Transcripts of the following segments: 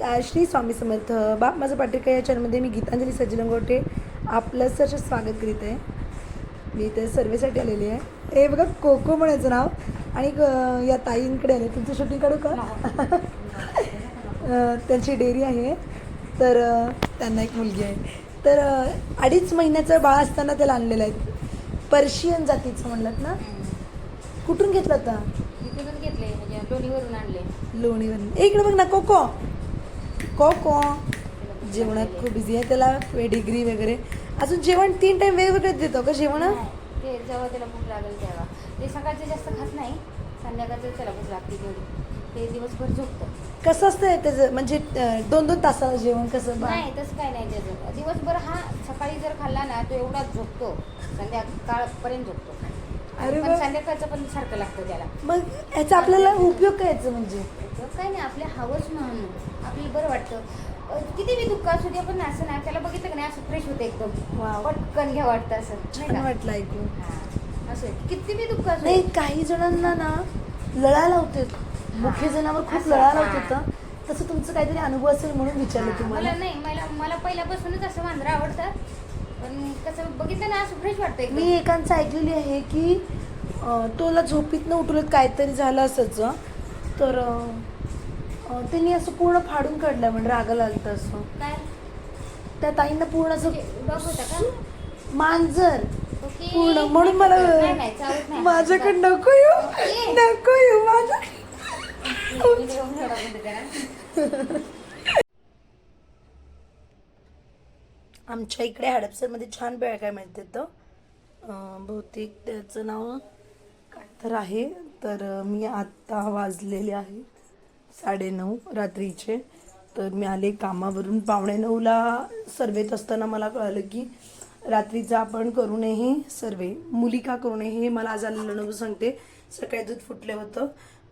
श्री स्वामी समर्थ. बाप माझं पाटिका या चॅनलमध्ये मी गीतांजली सज्जलंगोटे आपलं सरचं स्वागत करीत आहे. मी इथे सर्वेसाठी आलेली आहे. हे बघा कोको म्हणायचं नाव. आणि या ताईंकडे आले. तुमचं शूटिंग काढू का? त्यांची डेअरी आहे. तर त्यांना एक मुलगी आहे. तर अडीच महिन्याचं बाळ असताना त्याला आणलेलं आहे. पर्शियन जातीचं म्हणलात ना? कुठून घेतलं होता घेतले म्हणजे लोणीवरून आणले लोणीवरून. इकडे बघ ना कोको. कोको जेवणात खूप बिझी आहे त्याला डिग्री वगैरे. अजून जेवण तीन टाइम वेगवेगळं देतो का जेवण? ते जेव्हा त्याला भूक लागेल तेव्हा. ते सकाळचं जास्त खात नाही संध्याकाळचं त्याला भूक लागते तेवढी. ते दिवसभर झोपतं. कसं असतं त्याचं? म्हणजे दोन दोन तासाला जेवण कसं? नाही तसं काय नाही त्याचं. दिवसभर हा सकाळी जर खाल्ला ना तो एवढा झोपतो. संध्याकाळपर्यंत झोपतो. अरे पण वा. संध्याकाळचं पण सारखं लागतं त्याला मग याचा आपल्याला उपयोग काय याचं म्हणजे तर काय नाही आपल्या हवंच म्हणून आपल्याला बरं वाटतं अं, किती बी दुःख असू दे पण असं ना त्याला बघितलं का नाही असं फ्रेश होतं एकदम. पटकन घ्या वाटतं असं नाही का? वाटलं ऐकून हा, असं आहे. किती बी दुःख असू नाही दे. काही जणांना ना लळा लावते मुख्य जनावर खूप असं, लळा हा. लावते तर तसं तुमचं काहीतरी अनुभव असेल म्हणून विचारलं हा, तुम्हाला नाही मला मला पहिल्यापासूनच असं वांद्र आवडतात पण कसं बघितलं ना असं फ्रेश वाटतं एकदम. मी एकांचं ऐकलेली आहे की अं, तोला झोपीतनं उठवलं काहीतरी झालं असंच तर अं, अं, त्यांनी असं पूर्ण फाडून काढलं म्हणजे रागाला आलं होतं असं काय त्या ताईंना पूर्ण असं डॉग होता का मांजर ओके. पूर्ण म्हणून मला नाही, नाही, चावत नाही. माझ्याकडे नको येऊ ओके. नको येऊ माझ्या. आमच्या इकडे हडपसरमध्ये छान बेळ काय मिळते तर बहुतेक त्याचं नाव काय तर आहे. तर मी आत्ता वाजलेले आहे साडेनऊ रात्रीचे. तर मी आले कामावरून. पावणे नऊला सर्वेत असताना मला कळलं की रात्रीचं आपण करू नये हे सर्वे मुली का करू नये हे मला आज आलेलं अनुभव सांगते. सकाळी दूध फुटलं होतं.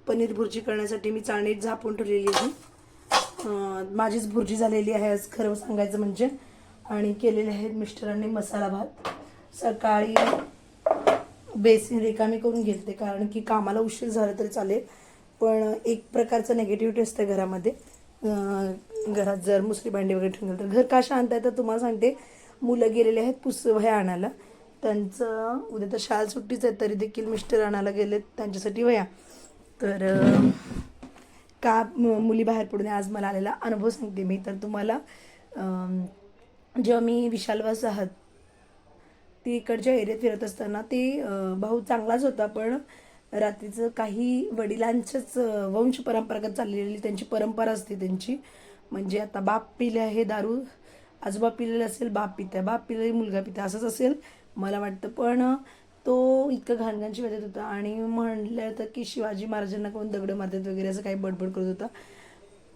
पनीर भुर्जी करण्यासाठी मी चाणीत झापून ठेवलेली आहे माझीच भुर्जी झालेली आहे आज खरं सांगायचं म्हणजे. आणि केलेले आहेत मिस्टरांनी मसाला भात. सकाळी बेसिन रिकामी करून घेते कारण की कामाला उशीर झाला तरी चालेल. पण एक प्रकारचं नेगेटिव्हिटी असते घरामध्ये. घरात जर मुसली भांडी वगैरे ठेवून तर. घर का शांत आहे तर तुम्हाला सांगते मुलं गेलेले आहेत पुस्तक आणायला. त्यांचं उद्या तर शाळा सुट्टीच आहे तरी देखील मिस्टर आणायला गेलेत त्यांच्यासाठी वया तर का मुली बाहेर पडून आज मला आलेला अनुभव सांगते मी. तर तुम्हाला जेव्हा मी विशालवास आहात ती इकडच्या एरियात फिरत असताना ते भाऊ चांगलाच होता पण रात्रीचं काही वडिलांच्याच वंश परंपरागत चाललेली त्यांची परंपरा असते त्यांची. म्हणजे आता बाप पिले आहे दारू आजोबा पिलेलं असेल बाप पिता बाप पिले मुलगा पिता असंच असेल मला वाटतं. पण तो इतकं घाणघाणची वाजत होता आणि म्हणलं होतं की शिवाजी महाराजांना कोण दगड मारतात वगैरे असं काही बडबड करत होता.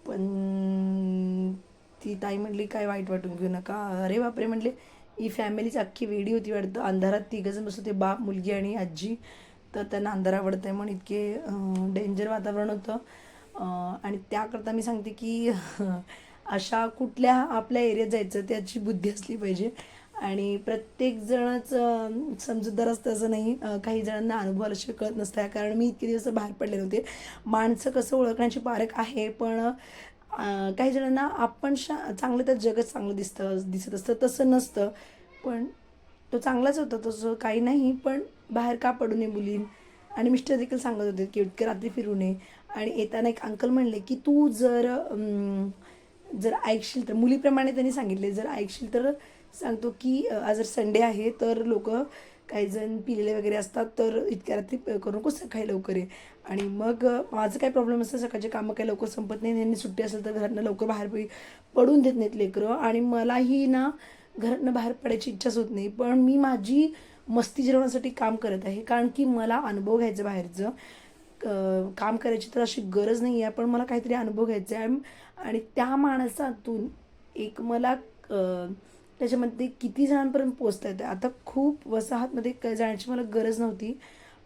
पण ती ताई म्हटली काय वाईट वाटून घेऊ नका. अरे बापरे म्हटले ही फॅमिलीच अख्खी वेडी होती वाटतं. अंधारात तिघजण बसत होते बाप मुलगी आणि आजी. तर त्यांना अंधार आवडत आहे म्हणून इतके डेंजर वातावरण होतं. आणि त्याकरता मी सांगते की अशा कुठल्या आपल्या एरियात जायचं त्याची बुद्धी असली पाहिजे. आणि प्रत्येकजणच समजूतदार असतं असं नाही. काही जणांना अनुभव असे कळत नसतं. कारण मी इतके दिवस बाहेर पडले नव्हते माणसं कसं ओळखण्याची पारख आहे पण काही जणांना आपण शा चांगलं तर जगच चांगलं दिसतं दिसत असतं तसं नसतं. पण तो चांगलाच होता तसं काही नाही पण बाहेर का पडू नये मुलीं आणि मिस्टर देखील सांगत होते की इतकं रात्री फिरू नये. आणि येताना एक अंकल म्हणले की तू जर जर ऐकशील तर मुलीप्रमाणे त्यांनी सांगितले जर ऐकशील तर सांगतो की आज जर संडे आहे तर लोक काही जण पिलेले वगैरे असतात तर इतक्या रात्री प- करू नको सकाळी लवकर ये. आणि मग माझं काय प्रॉब्लेम असतं सकाळचे कामं काही लवकर संपत नाही. त्यांनी सुट्टी असेल तर घरनं लवकर बाहेर पडून देत नाहीत लेकरं. आणि मलाही ना घरातनं बाहेर पडायची इच्छाच होत नाही. पण मी माझी मस्ती जिरवण्यासाठी काम करत आहे. कारण की मला अनुभव घ्यायचं बाहेरचं. क- काम करायची तर अशी गरज नाही आहे पण मला काहीतरी अनुभव घ्यायचा आहे. आणि त्या माणसातून एक मला त्याच्यामध्ये किती जणांपर्यंत पोचता येतं आता खूप वसाहतमध्ये जाण्याची मला गरज नव्हती.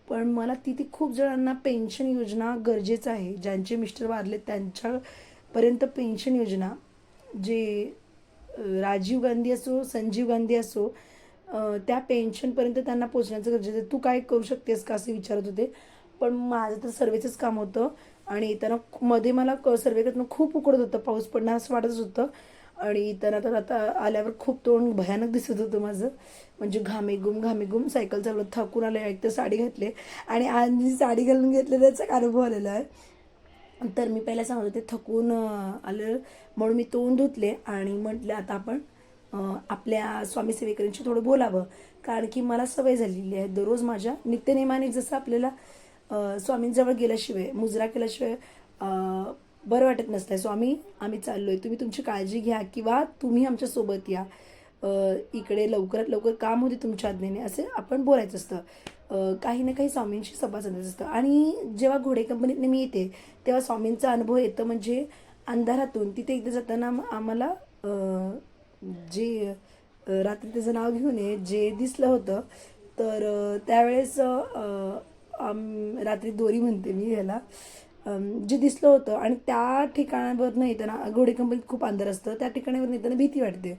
पण मला तिथे खूप जणांना पेन्शन योजना गरजेचं आहे. ज्यांचे मिस्टर वारले त्यांच्यापर्यंत पेन्शन योजना जे राजीव गांधी असो संजीव गांधी असो त्या पेन्शनपर्यंत त्यांना पोचण्याचं गरजेचं आहे. तू काय करू शकतेस का असं विचारत होते. पण माझं तर सर्वेचंच काम होतं आणि येताना मध्ये मला क सर्वे करताना खूप उकडत होतं. पाऊस पडणार असं वाटत होतं. आणि त्यांना तर आता आल्यावर खूप तोंड भयानक दिसत होतं माझं. म्हणजे घामेगुम घामेगुम सायकल चालवत थकून आलं. एक तर साडी घातली आणि आज मी साडी घालून घेतली त्याचा एक अनुभव आलेला आहे. तर मी पहिला सांगत होते थकून आलं म्हणून मी तोंड धुतले आणि म्हटलं आता आपण आपल्या स्वामी सेवेकरांशी थोडं बोलावं. कारण की मला सवय झालेली आहे. दररोज माझ्या नित्यनेमाने जसं आपल्याला स्वामींजवळ गेल्याशिवाय मुजरा केल्याशिवाय बरं वाटत नसतं आहे स्वामी आम्ही चाललो आहे तुम्ही तुमची काळजी घ्या किंवा तुम्ही आमच्यासोबत या. इकडे लवकरात लवकर काम होते तुमच्या आज्ञेने. असे आपण बोलायचं असतं. काही ना काही स्वामींशी संवाद साधायचं असतं. आणि जेव्हा घोडे कंपनीतनं मी येते तेव्हा स्वामींचा अनुभव येतं म्हणजे अंधारातून तिथे एकदा जाताना आम्हाला जे रात्री त्याचं नाव घेऊन ये जे दिसलं होतं तर त्यावेळेस आम- रात्री दोरी म्हणते मी ह्याला. जे दिसलं होतं आणि त्या ठिकाणावरनं येताना घोडे कंपनीत खूप अंधार असतं. त्या ठिकाणावर येताना भीती वाटते.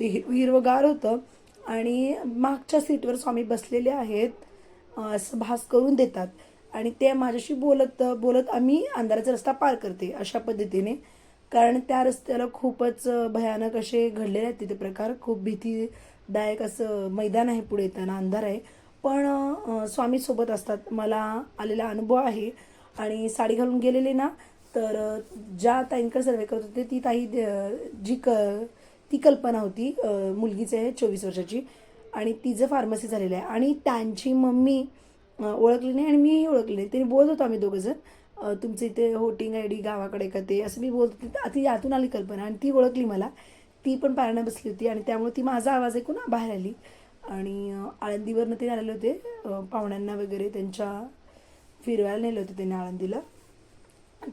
ते हिर हिरवगार होतं. आणि मागच्या सीटवर स्वामी बसलेले आहेत. असं भास करून देतात. आणि ते माझ्याशी बोलत बोलत आम्ही अंधाराचा रस्ता पार करते अशा पद्धतीने. कारण त्या रस्त्याला खूपच भयानक असे घडलेले आहेत तिथे प्रकार. खूप भीतीदायक असं मैदान आहे पुढे येताना. अंधार आहे. पण स्वामीसोबत स्वामी सोबत असतात. मला आलेला अनुभव आहे. आणि साडी घालून गेलेले ना तर ज्या ताईंकडे सर्वे करत होते ती ताई जी क ती कल्पना होती मुलगीचे आहे चोवीस वर्षाची. आणि तिचं फार्मसी झालेलं आहे. आणि त्यांची मम्मी ओळखली नाही आणि मीही ओळखली नाही. त्यांनी बोलत होतो आम्ही दोघंजण अं, तुमचं इथे होटिंग आय डी गावाकडे का ते असं मी बोलत होते. ती आतून आली कल्पना आणि ती ओळखली मला. ती पण पाळण्यात बसली होती आणि त्यामुळे ती माझा आवाज ऐकून बाहेर आली. आणि आळंदीवरनं ते आलेले होते पाहुण्यांना वगैरे त्यांच्या फिरवायला नेलं होतं त्यांनी आळंदीला.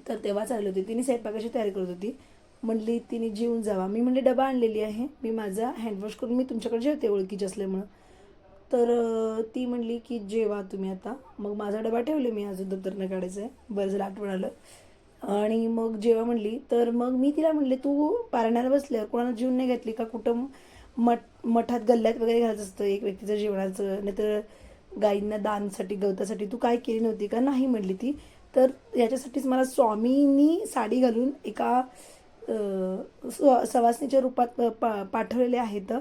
तर तेव्हाच आले होते. तिने स्वयंपाकाची तयारी करत होती. म्हणली तिने जेवून जावा. मी म्हणले डबा आणलेली आहे. मी माझा हँडवॉश करून मी तुमच्याकडे जेवते ओळखीची असल्यामुळं. तर ती म्हणली की जेवा तुम्ही आता. मग माझा डबा ठेवले मी. अजून दप्तर न काढायचं आहे. बरं झालं आठवण आलं. आणि मग जेव्हा म्हणली. तर मग मी तिला म्हणले तू पारण्याला बसल्यावर कोणाला जेवण नाही घेतली का? कुठं मठ मठात गल्ल्यात वगैरे घालायचं असतं. एक व्यक्तीचं जेवणाचं. नाहीतर गाईंना दानसाठी गवतासाठी तू काय केली नव्हती का? नाही म्हणली ती. तर याच्यासाठीच मला स्वामींनी साडी घालून एका स्व- सवासणीच्या रूपात पा पाठवलेले आहेत.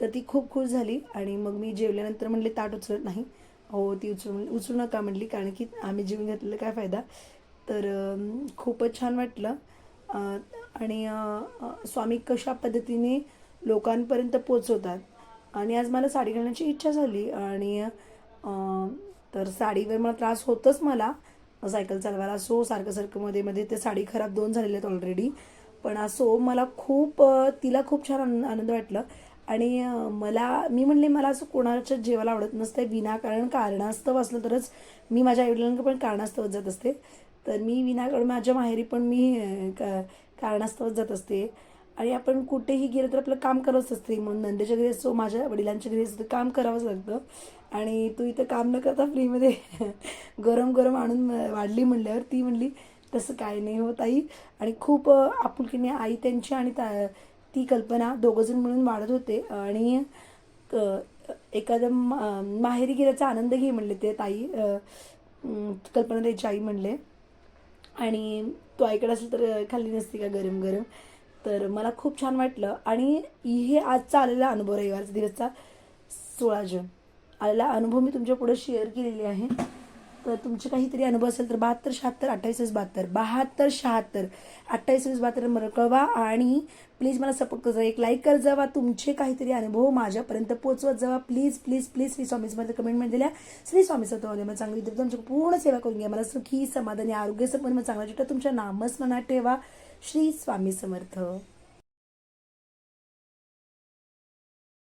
तर ती खूप खुश झाली आणि मग मी जेवल्यानंतर म्हणले ताट उचलत नाही. हो ती उचलून उचलू नका म्हणली कारण की आम्ही जेवून घेतलेला काय फायदा? तर खूपच छान वाटलं. आणि स्वामी कशा पद्धतीने लोकांपर्यंत पोचवतात आणि आज मला साडी घालण्याची इच्छा झाली आणि तर साडीवर मला त्रास होतच मला. सायकल चालवायला सो सारखं सारखं मध्ये मध्ये ते साडी खराब दोन झालेले आहेत ऑलरेडी पण असो मला खूप तिला खूप छान आनंद आनंद वाटलं. आणि मला मी म्हणले मला असं कोणाच्या जेवायला आवडत नसतं विनाकारण कारणास्तव असलं तरच मी माझ्या आईवडिलांकडे पण कारणास्तव जात असते. तर मी विनाकारण माझ्या माहेरी पण मी का कारणास्तवच जात असते. आणि आपण कुठेही गेलं तर आपलं काम करावंच असते. म्हणून नंदेच्या घरी असो माझ्या वडिलांच्या घरी असो काम करावंच लागतं. आणि तू इथं काम न करता फ्रीमध्ये गरम गरम आणून वाढली म्हणल्यावर ती म्हणली तसं काय नाही होत आई आणि खूप आपुलकीने आई त्यांची आणि ता ती कल्पना दोघंजण मिळून वाढत होते. आणि क- एखादं मा- माहेरी गेल्याचा आनंद घे म्हणले ते ताई कल्पना त्याची आई म्हणले. आणि तू ऐकत असेल तर खाल्ली नसती का गरम गरम तर मला खूप छान वाटलं. आणि हे आजचा आलेला अनुभव रविवारचा दिवसचा सोळा जून. आलेला अनुभव मी तुमच्यापुढे शेअर केलेले आहे. तर तुमचे काहीतरी अनुभव असेल तर बहात्तर शहात्तर अठ्ठावीस बहात्तर. बहात्तर शहात्तर अठ्ठावीस बहात्तर मला कळवा. आणि प्लीज मला सपोर्ट करत जा एक लाईक करत जावा तुमचे काहीतरी अनुभव माझ्यापर्यंत पोचवत जावा प्लीज प्लीज प्लीज श्री स्वामीमध्ये कमेंटमेंट दिल्या श्री स्वामी सत्वामध्ये मला चांगली तुमची पूर्ण सेवा करून घ्या. मला सुखी समाधानी आरोग्य संबंध चांगला जिथं तुमच्या नामस्मरणात ठेवा. श्री स्वामी समर्थ.